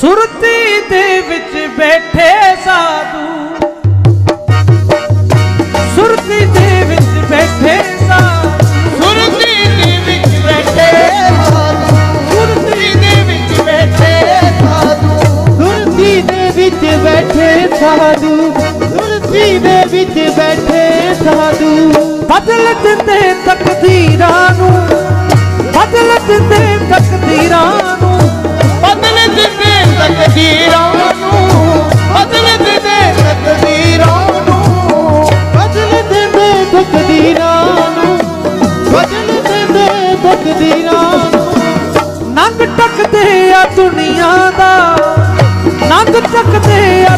ਸੁਰਤੀ ਦੇ ਵਿੱਚ ਬੈਠੇ ਸਾਧੂ। ਸੁਰਤੀ ਦੇ ਵਿੱਚ ਬੈਠੇ ਸਾਧੂ। ਸੁਰਤੀ ਦੇ ਵਿੱਚ ਬੈਠੇ ਸਾਧੂ। ਸੁਰਤੀ ਦੇ ਵਿੱਚ ਬੈਠੇ ਸਾਧੂ। ਸੁਰਤੀ ਦੇ ਵਿੱਚ ਬੈਠੇ ਸਾਧੂ। ਸੁਰਤੀ ਦੇ ਵਿੱਚ ਬੈਠੇ ਸਾਧੂ। ਬਦਲ ਦਿੰਦੇ ਨੰਗ ਟੱਕਦੇ ਆ ਦੁਨੀਆ ਦਾ ਨੰਗ ਟੱਕਦੇ ਆ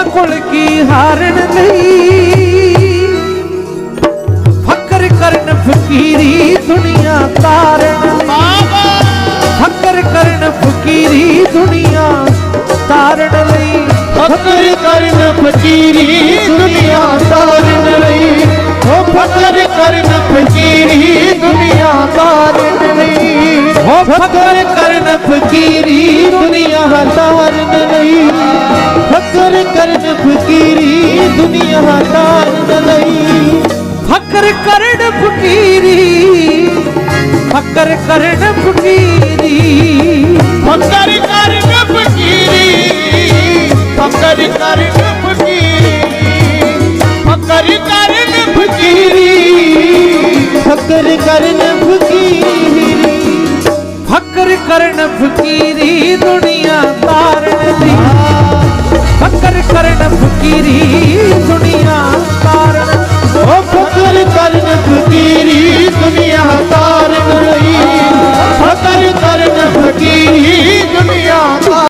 ਕੋਲ ਕੀ ਹਾਰਨ ਲਈ ਫਕਰ ਕਰਨ ਫਕੀਰੀ ਦੁਨੀਆ ਤਾਰਨ ਬਾਬਾ ਫਕਰ ਕਰਨ ਫਕੀਰੀ ਦੁਨੀਆ ਤਾਰਨ ਲਈ ਫਕਰ ਕਰਨ ਫਕੀਰੀ ਦੁਨੀਆ ਤਾਰਨ ਲਈ ਉਹ ਫਕਰ ਕਰਨ ਫਕੀਰੀ ਦੁਨੀਆ ਤਾਰਨ ਲਈ ਹੋ ਫਕਰ ਕਰਨ ਫਕੀਰੀ ਦੁਨੀਆ ਤਾਰਨ ਲਈ करण फकीरी दुनिया तार दलई फकर करण फकीरी, फकर करण फकीरी। फकर करण फकीरी, फकर करण फकीरी, फकर करण फकीरी। फकर करण फकीरी, फकर करण फकीरी दुनिया तारण